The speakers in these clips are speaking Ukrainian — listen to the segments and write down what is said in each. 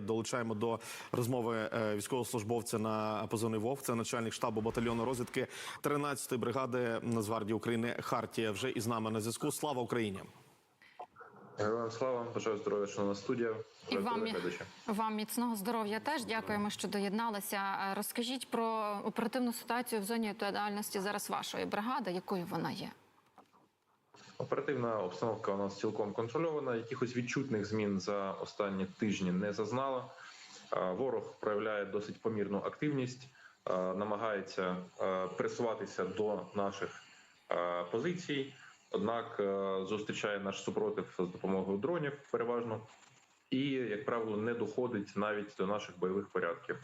Долучаємо до розмови е, військовослужбовця на позивний Вовк. Це начальник штабу батальйону розвідки 13-ї бригади Нацгвардії України Хартія. Вже із нами на зв'язку. Слава Україні! Героям слава, бажаю здоров'я, шановна студія. І вам, вам міцного здоров'я теж дякуємо, що доєдналися. Е, Розкажіть про оперативну ситуацію в зоні відповідальності зараз вашої бригади, якою вона є. Оперативна обстановка у нас цілком контрольована. Якихось відчутних змін за останні тижні не зазнала. Ворог проявляє досить помірну активність, намагається а, пресуватися до наших позицій. Однак зустрічає наш супротив з допомогою дронів переважно, і, як правило, не доходить навіть до наших бойових порядків.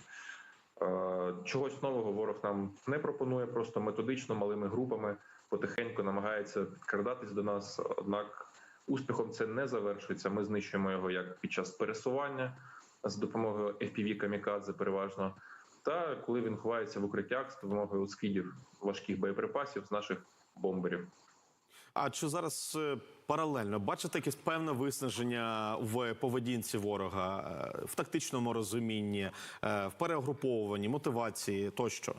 Е, Чогось нового ворог нам не пропонує, просто методично малими групами потихеньку намагається підкрадатись до нас. Однак успіхом це не завершується. Ми знищуємо його як під час пересування з допомогою FPV камікадзе переважно, та коли він ховається в укриттях з допомогою скидів важких боєприпасів з наших бомберів. А чи зараз е, паралельно бачите якесь певне виснаження в поведінці ворога е, в тактичному розумінні, е, в переугруповуванні, мотивації тощо?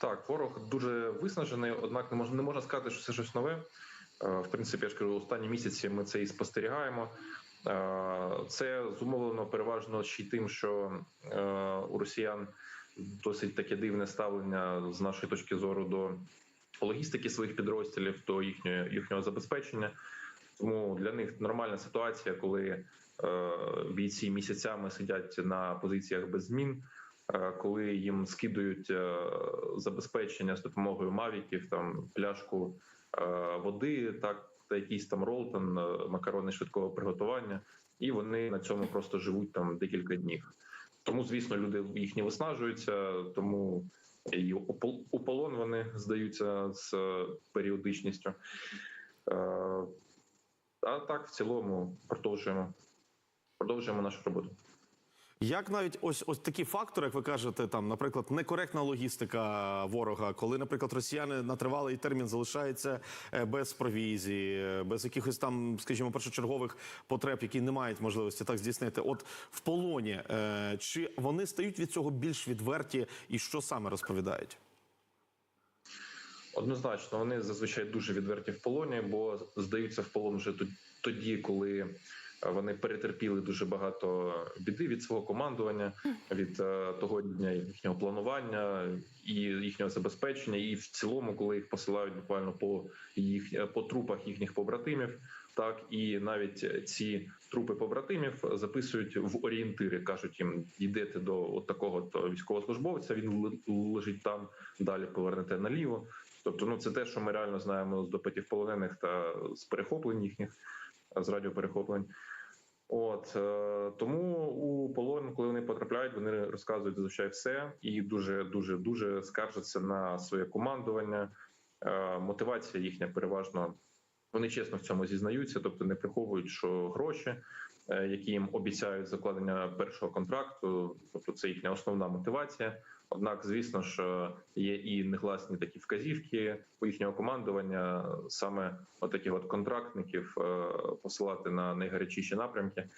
Так, ворог дуже виснажений, однак не можна не можна сказати, що це щось нове. В принципі, я ж кажу, останні місяці ми це і спостерігаємо. Це зумовлено переважно ще й тим, що у росіян досить таке дивне ставлення з нашої точки зору до логістики своїх підрозділів, до їхнього їхнього забезпечення. Тому для них нормальна ситуація, коли е, бійці місяцями сидять на позиціях без змін, е, коли їм скидують е, забезпечення з допомогою мавіків, там пляшку води, так та якийсь там ролтон, макарони швидкого приготування, і вони на цьому просто живуть там декілька днів. Тому, звісно, люди їхні виснажуються, тому і у полон вони здаються з е, періодичністю. Е, А так, в цілому, продовжуємо. Продовжуємо нашу роботу. Як навіть ось ось такі фактори, як ви кажете, там, наприклад, некоректна логістика ворога, коли, наприклад, росіяни на тривалий термін залишаються е, без провізії, е, без якихось там, скажімо, першочергових потреб, які не мають можливості так здійснити. От в полоні е, чи вони стають від цього більш відверті, і що саме розповідають? Однозначно, вони зазвичай дуже відверті в полоні, бо здаються в полон вже тоді, коли вони перетерпіли дуже багато біди від свого командування, від е, того дня їхнього планування і їхнього забезпечення, і в цілому, коли їх посилають буквально по їх е, по трупах їхніх побратимів. Так і навіть ці трупи побратимів записують в орієнтири. кажуть їм: йдете до от такого то військовослужбовця. Він лежить там. Далі повернете наліво. Тобто, ну це те, що ми реально знаємо з допитів полонених та з перехоплень їхніх з радіоперехоплень. От е, тому у полон, коли вони потрапляють, вони розказують зазвичай все і дуже дуже дуже скаржаться на своє командування. Е, мотивація їхня переважно вони чесно в цьому зізнаються, тобто не приховують, що гроші, які їм обіцяють закладення першого контракту, тобто це їхня основна мотивація. Однак, звісно ж, є і негласні такі вказівки у їхнього командування, саме отаких от контрактників е, посилати на найгарячіші напрямки,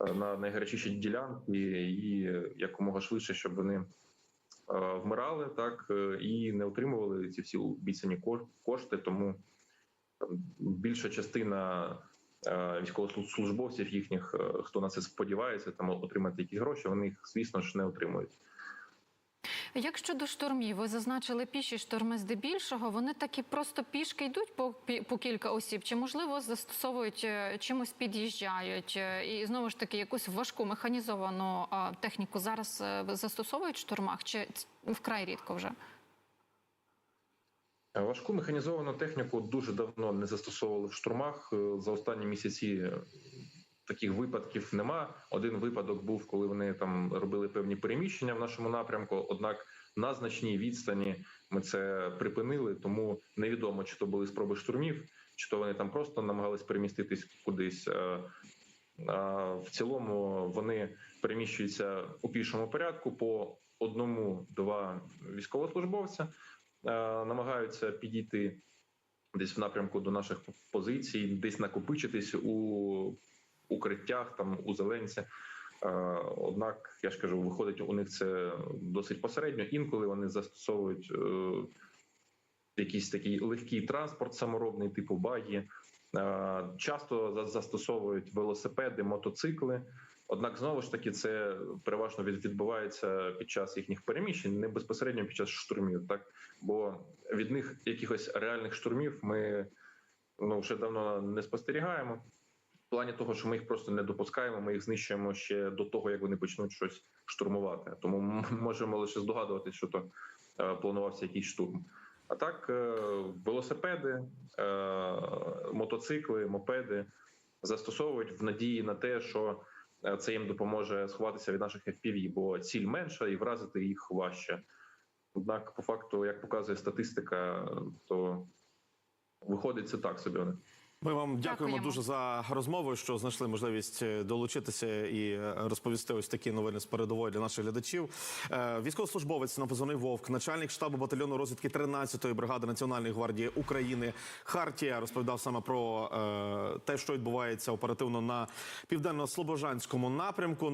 е, на найгарячіші ділянки, і якомога швидше, щоб вони е, вмирали, так е, і не отримували ці всі обіцяні кошти. Тому більша частина е, військовослужбовців їхніх, е, хто на це сподівається, там отримати якісь гроші, вони їх, звісно ж, не отримують. Як щодо штурмів, ви зазначили піші шторми здебільшого, вони такі просто пішки йдуть по, по кілька осіб, чи можливо застосовують е, чимось під'їжджають, Е, і знову ж таки якусь важку механізовану е, техніку зараз е, застосовують в штурмах, чи вкрай рідко вже? Важку механізовану техніку дуже давно не застосовували в штурмах. Е, За останні місяці е, таких випадків нема. Один випадок був, коли вони там робили певні переміщення в нашому напрямку. Однак на значній відстані ми це припинили, тому невідомо, чи то були спроби штурмів, чи то вони там просто намагались переміститись кудись. Е, В цілому вони переміщуються у пішому порядку по одному-два військовослужбовця, е, намагаються підійти десь в напрямку до наших позицій, десь накопичитись у укриттях, там у зеленці. Е, Однак, я ж кажу, виходить у них це досить посередньо. Інколи вони застосовують е, якийсь такий легкий транспорт саморобний, типу багі. Е, Часто за- застосовують велосипеди, мотоцикли. Однак, знову ж таки, це переважно відбувається під час їхніх переміщень, не безпосередньо під час штурмів. Так бо від них якихось реальних штурмів ми ну вже давно не спостерігаємо. В плані того, що ми їх просто не допускаємо, ми їх знищуємо ще до того, як вони почнуть щось штурмувати. Тому ми можемо лише здогадуватися, що то е, планувався якийсь штурм. А так, е, велосипеди, е, мотоцикли, мопеди застосовують в надії на те, що це їм допоможе сховатися від наших FPV, бо ціль менша і вразити їх важче. Однак, по факту, як показує статистика, то виходить це так собі. Ми вам дякуємо, Дякуємо. дуже за розмову, що знайшли можливість е, долучитися і е, розповісти ось такі новини з передової для наших глядачів. Е, Військовослужбовець на позивний Вовк, начальник штабу батальйону розвідки 13-ї бригади Національної гвардії України Хартія розповідав саме про те, що відбувається оперативно на південно-слобожанському напрямку.